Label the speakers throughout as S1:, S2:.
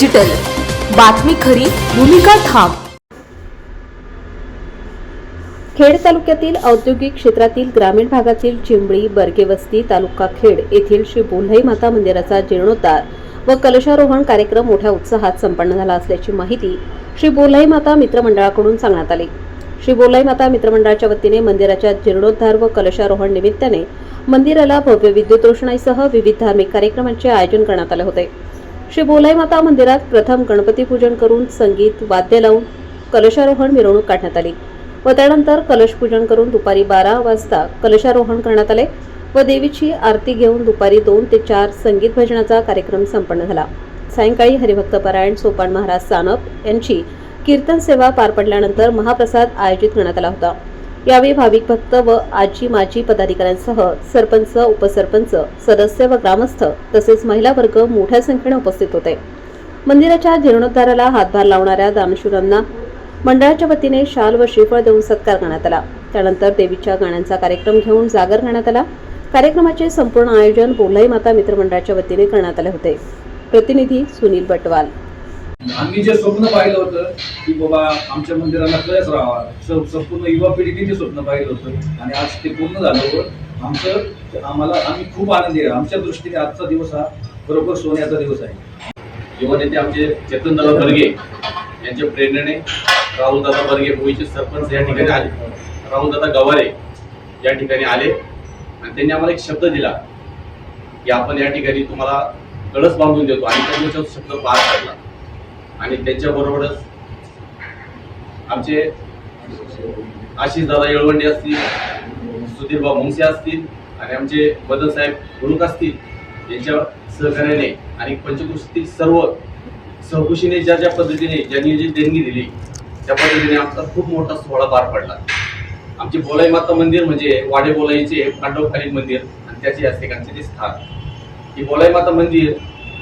S1: Digital बातमी खरी भूमिका ठाम.
S2: खेड तालुक्यातील औद्योगिक क्षेत्रातील ग्रामीण भागातील चिंबळी बर्गेवस्ती तालुका खेड येथील श्री बोल्हाई माता मंदिराचा जीर्णोद्धार व कलशारोहण कार्यक्रम मोठ्या उत्साहात संपन्न झाला असल्याची माहिती श्री बोल्हाई माता मित्रमंडळाकडून सांगण्यात आली. श्री बोलाई माता मित्रमंडळाच्या वतीने मंदिराच्या जीर्णोद्धार व कलशारोहण निमित्ताने मंदिराला भव्य विद्युत रोषणाईसह विविध धार्मिक कार्यक्रमांचे आयोजन करण्यात आले होते. श्री बोलाई माता मंदिरात प्रथम गणपती पूजन करून संगीत वाद्य लावून कलशारोहण मिरवणूक काढण्यात आली. व त्यानंतर कलश पूजन करून दुपारी बारा वाजता कलशारोहण करण्यात आले व देवीची आरती घेऊन दुपारी दोन ते चार संगीत भजनाचा कार्यक्रम संपन्न झाला. सायंकाळी हरिभक्त परायण सोपान महाराज सानप यांची कीर्तन सेवा पार पडल्यानंतर महाप्रसाद आयोजित करण्यात आला होता. यावेळी भाविक भक्त व आजी माजी पदाधिकाऱ्यांसह सरपंच उपसरपंच सदस्य व ग्रामस्थ तसेच महिला वर्ग मोठ्या संख्येने उपस्थित होते. मंदिराच्या जीर्णोद्धाराला हातभार लावणाऱ्या दानशूरांना मंडळाच्या वतीने शाल व श्रीफळ देऊन सत्कार करण्यात आला. त्यानंतर देवीच्या गाण्यांचा कार्यक्रम घेऊन जागर करण्यात आला. कार्यक्रमाचे संपूर्ण आयोजन बोलाई माता मित्रमंडळाच्या वतीने करण्यात आले होते. प्रतिनिधी सुनील बटवाल.
S3: आम्ही जे स्वप्न पाहिलं होतं की बाबा आमच्या मंदिराला कळच राहावा. संपूर्ण युवा पिढीने ते स्वप्न पाहिलं होतं आणि आज ते पूर्ण झालं होतं. आमचं आम्हाला आम्ही खूप आनंदी आहे. आमच्या दृष्टीने आजचा दिवस हा बरोबर सोन्याचा दिवस आहे.
S4: युवा नेते आमचे चेतनदादा बर्गे यांच्या प्रेरणेने राहुलदादा बर्गे भोईचे सरपंच या ठिकाणी आले. राहुलदादा गवारे या ठिकाणी आले आणि त्यांनी आम्हाला एक शब्द दिला की आपण या ठिकाणी तुम्हाला कळस बांधून देतो. आणि त्यांनी दिवसात शब्द पार पाडला. आणि त्यांच्याबरोबरच आमचे आशिष दादा येळवंडे असतील सुधीरबा मुंगसे असतील आणि आमचे बदल साहेब गुरुक असतील यांच्या सहकार्याने आणि पंचकृषीतील सर्व सहकुशीने ज्या ज्या पद्धतीने ज्यांनी जी देणगी दिली त्या पद्धतीने आमचा खूप मोठा सोहळा पार पडला. आमचे बोलाई माता मंदिर म्हणजे वाडे बोलाईचे पांडवकालीन मंदिर आणि त्याचे यास्तिकांचे ते स्थान. हे बोलाई माता मंदिर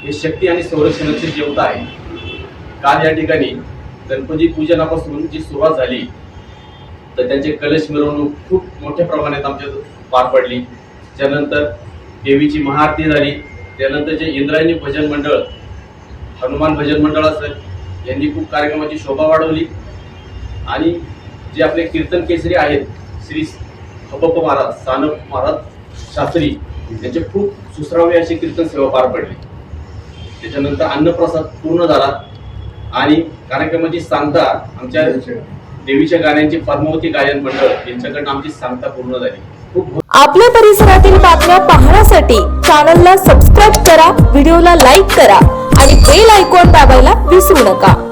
S4: हे शक्ती आणि संरक्षणाचे देवता आहे. काल या ठिकाणी गणपती पूजनापासून जी सुरुवात झाली तर त्यांचे कलश मिरवणूक खूप मोठ्या प्रमाणात आमच्या पार पडली. त्यानंतर देवीची महाआरती झाली. त्यानंतर जे इंद्रायणी भजन मंडळ हनुमान भजन मंडळ असेल यांनी खूप कार्यक्रमाची शोभा वाढवली. आणि जे आपले कीर्तन केसरी आहेत श्री हबप्प महाराज सानप महाराज शास्त्री यांचे खूप सुसरावे अशी कीर्तन सेवा पार पडली. त्याच्यानंतर अन्नप्रसाद पूर्ण झाला. आणि कार्यक्रमाची सांगता आमच्या देवीच्या गाण्यांची पद्मावती गायन मंडळ यांच्याकडनं आमची सांगता पूर्ण झाली.
S1: आपल्या परिसरातील बातम्या पाहण्यासाठी चॅनलला सबस्क्राईब करा व्हिडिओला लाईक करा आणि बेल आयकॉन दाबायला विसरू नका.